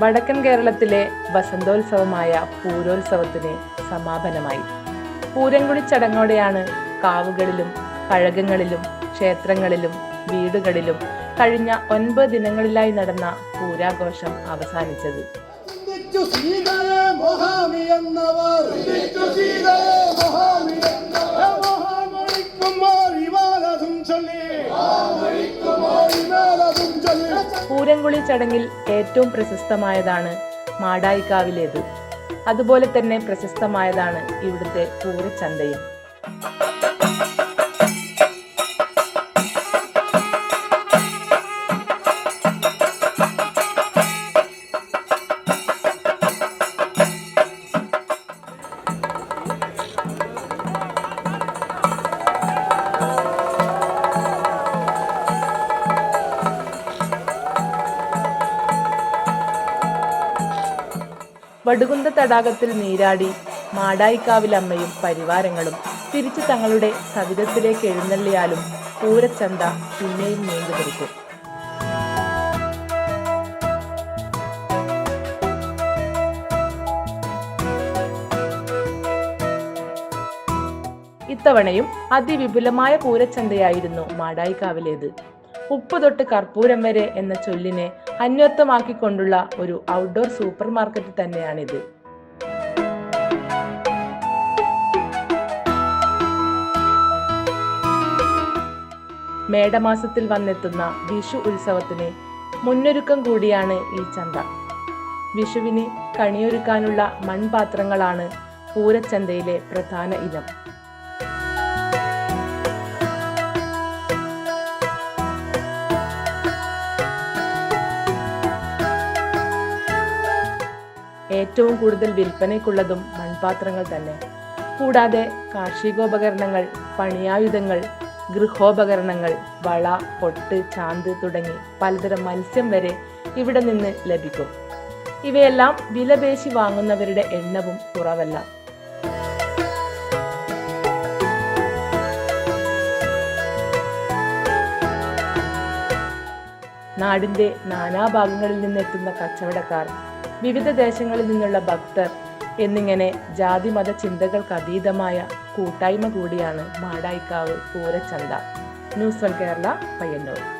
വടക്കൻ കേരളത്തിലെ വസന്തോത്സവമായ പൂരോത്സവത്തിന് സമാപനമായി. പൂരംകുടി ചടങ്ങോടെയാണ് കാവുകളിലും കഴകങ്ങളിലും ക്ഷേത്രങ്ങളിലും വീടുകളിലും കഴിഞ്ഞ ഒൻപത് ദിനങ്ങളിലായി നടന്ന പൂരാഘോഷം അവസാനിച്ചത്. പൂരംകുളി ചടങ്ങിൽ ഏറ്റവും പ്രശസ്തമായതാണ് മാടായിക്കാവിലേത്. അതുപോലെ തന്നെ പ്രശസ്തമായതാണ് ഇവിടുത്തെ പൂരച്ചന്തയും. വടുകുന്ത തടാകത്തിൽ നീരാടി മാടായിക്കാവിലമ്മയും പരിവാരങ്ങളും തിരിച്ചു തങ്ങളുടെ സവിധത്തിലേക്ക് എഴുന്നള്ളിയാലും പൂരച്ചന്ത പിന്നെയും നീണ്ടുപിടിക്കും ഇത്തവണയും അതിവിപുലമായ പൂരച്ചന്തയായിരുന്നു മാടായിക്കാവിലേത്. ഉപ്പ് തൊട്ട് കർപ്പൂരം വരെ എന്ന ചൊല്ലിനെ അന്വർത്ഥമാക്കിക്കൊണ്ടുള്ള ഒരു ഔട്ട്ഡോർ സൂപ്പർ മാർക്കറ്റ് തന്നെയാണിത്. മേടമാസത്തിൽ വന്നെത്തുന്ന വിഷു ഉത്സവത്തിന് മുന്നൊരുക്കം കൂടിയാണ് ഈ ചന്ത. വിഷുവിന് കണിയൊരുക്കാനുള്ള മൺപാത്രങ്ങളാണ് പൂരച്ചന്തയിലെ പ്രധാന ഇനം. ഏറ്റവും കൂടുതൽ വിൽപ്പനയ്ക്കുള്ളതും മൺപാത്രങ്ങൾ തന്നെ. കൂടാതെ കാർഷികോപകരണങ്ങൾ പണിയായുധങ്ങൾ ഗൃഹോപകരണങ്ങൾ വള പൊട്ട് ചാന്ത് തുടങ്ങി പലതരം മത്സ്യം വരെ ഇവിടെ നിന്ന് ലഭിക്കും. ഇവയെല്ലാം വിലപേശി വാങ്ങുന്നവരുടെ എണ്ണവും കുറവല്ല. നാടിന്റെ നാനാഭാഗങ്ങളിൽ നിന്നെത്തുന്ന കച്ചവടക്കാർ വിവിധ ദേശങ്ങളിൽ നിന്നുള്ള ഭക്തർ എന്നിങ്ങനെ ജാതിമത ചിന്തകൾക്ക് അതീതമായ കൂട്ടായ്മ കൂടിയാണ് Madayikkavu പൂരച്ചന്ത. News one Kerala Payyannur.